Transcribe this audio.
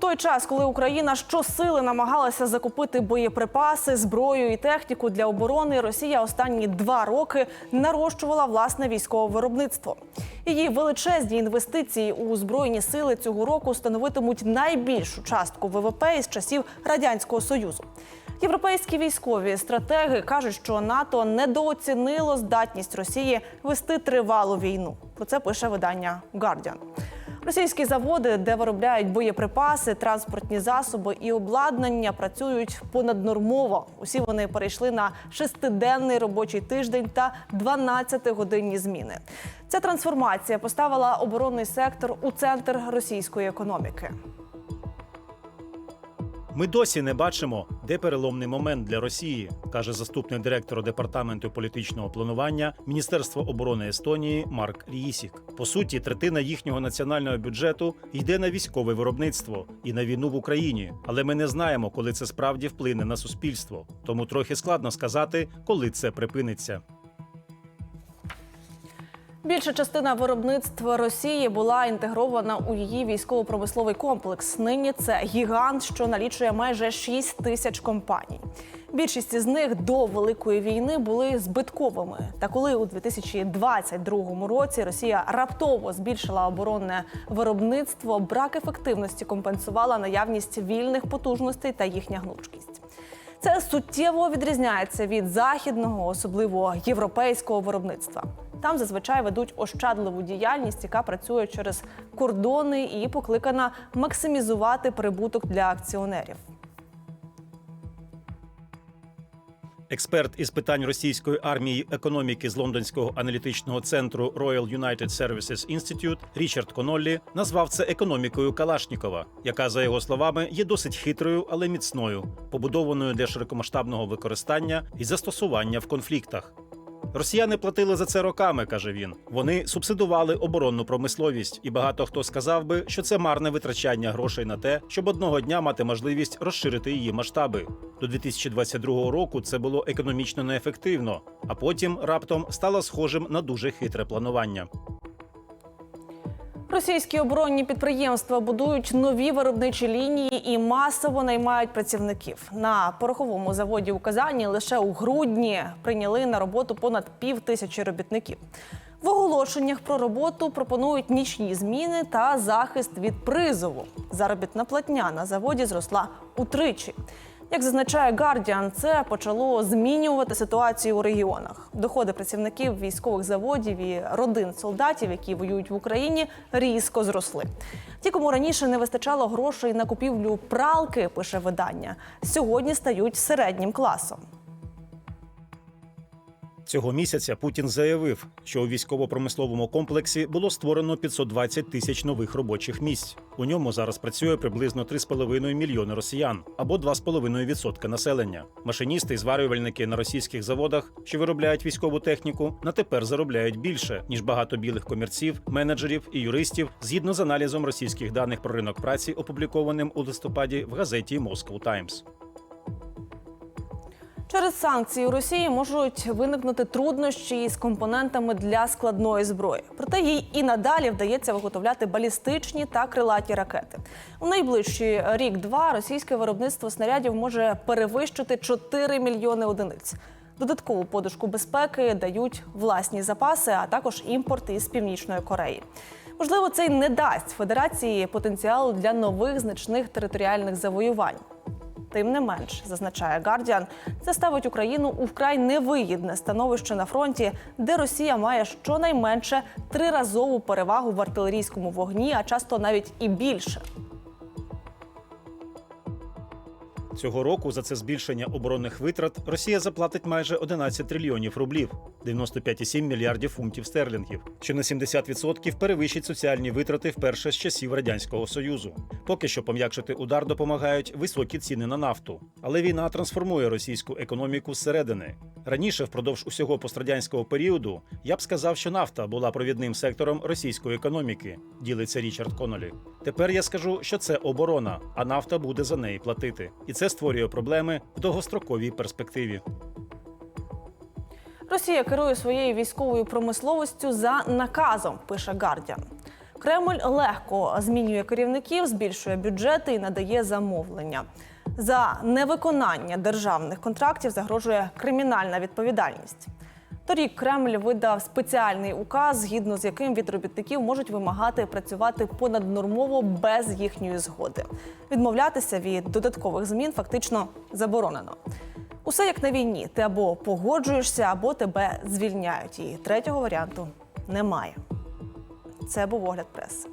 Той час, коли Україна щосили намагалася закупити боєприпаси, зброю і техніку для оборони, Росія останні два роки нарощувала власне військове виробництво. Її величезні інвестиції у збройні сили цього року становитимуть найбільшу частку ВВП із часів радянського союзу. Європейські військові стратеги кажуть, що НАТО недооцінило здатність Росії вести тривалу війну. Про це пише видання Guardian. Російські заводи, де виробляють боєприпаси, транспортні засоби і обладнання, працюють понаднормово. Усі вони перейшли на шестиденний робочий тиждень та 12-годинні зміни. Ця трансформація поставила оборонний сектор у центр російської економіки. Ми досі не бачимо, де переломний момент для Росії, каже заступник директора департаменту політичного планування Міністерства оборони Естонії Марк Ліїсік. По суті, третина їхнього національного бюджету йде на військове виробництво і на війну в Україні. Але ми не знаємо, коли це справді вплине на суспільство. Тому трохи складно сказати, коли це припиниться. Більша частина виробництва Росії була інтегрована у її військово-промисловий комплекс. Нині це гігант, що налічує майже 6 тисяч компаній. Більшість із них до великої війни були збитковими. Та коли у 2022 році Росія раптово збільшила оборонне виробництво, брак ефективності компенсувала наявність вільних потужностей та їхня гнучкість. Це суттєво відрізняється від західного, особливо європейського виробництва. Там зазвичай ведуть ощадливу діяльність, яка працює через кордони і покликана максимізувати прибуток для акціонерів. Експерт із питань російської армії економіки з лондонського аналітичного центру Royal United Services Institute Річард Коноллі назвав це економікою Калашнікова, яка, за його словами, є досить хитрою, але міцною, побудованою для широкомасштабного використання і застосування в конфліктах. Росіяни платили за це роками, каже він. Вони субсидували оборонну промисловість, і багато хто сказав би, що це марне витрачання грошей на те, щоб одного дня мати можливість розширити її масштаби. До 2022 року це було економічно неефективно, а потім раптом стало схожим на дуже хитре планування. Російські оборонні підприємства будують нові виробничі лінії і масово наймають працівників. На пороховому заводі у Казані лише у грудні прийняли на роботу понад пів тисячі робітників. В оголошеннях про роботу пропонують нічні зміни та захист від призову. Заробітна платня на заводі зросла утричі. Як зазначає Guardian, це почало змінювати ситуацію у регіонах. Доходи працівників військових заводів і родин солдатів, які воюють в Україні, різко зросли. Ті, кому раніше не вистачало грошей на купівлю пралки, пише видання, сьогодні стають середнім класом. Цього місяця Путін заявив, що у військово-промисловому комплексі було створено 520 тисяч нових робочих місць. У ньому зараз працює приблизно 3,5 мільйони росіян або 2,5% населення. Машиністи і зварювальники на російських заводах, що виробляють військову техніку, на тепер заробляють більше ніж багато білих комірців, менеджерів і юристів, згідно з аналізом російських даних про ринок праці, опублікованим у листопаді в газеті Moscow Times. Через санкції у Росії можуть виникнути труднощі із компонентами для складної зброї. Проте їй і надалі вдається виготовляти балістичні та крилаті ракети. У найближчий рік-два російське виробництво снарядів може перевищити 4 мільйони одиниць. Додаткову подушку безпеки дають власні запаси, а також імпорт із північної Кореї. Можливо, це й не дасть федерації потенціалу для нових значних територіальних завоювань. Тим не менш, зазначає Гардіан, це ставить Україну у вкрай невигідне становище на фронті, де Росія має щонайменше триразову перевагу в артилерійському вогні, а часто навіть і більше. Цього року за це збільшення оборонних витрат Росія заплатить майже 11 трильйонів рублів, 95,7 мільярдів фунтів стерлінгів, що на 70% перевищить соціальні витрати вперше з часів радянського союзу. Поки що пом'якшити удар допомагають високі ціни на нафту, але війна трансформує російську економіку зсередини. Раніше, впродовж усього пострадянського періоду, я б сказав, що нафта була провідним сектором російської економіки, ділиться Річард Конолі. Тепер я скажу, що це оборона, а нафта буде за неї платити, і це створює проблеми в довгостроковій перспективі. Росія керує своєю військовою промисловістю за наказом, пише Гардіан. Кремль легко змінює керівників, збільшує бюджети і надає замовлення. За невиконання державних контрактів загрожує кримінальна відповідальність. Торік Кремль видав спеціальний указ, згідно з яким від робітників можуть вимагати працювати понаднормово без їхньої згоди. Відмовлятися від додаткових змін фактично заборонено. Усе як на війні: ти або погоджуєшся, або тебе звільняють. І третього варіанту немає. Це був огляд преси.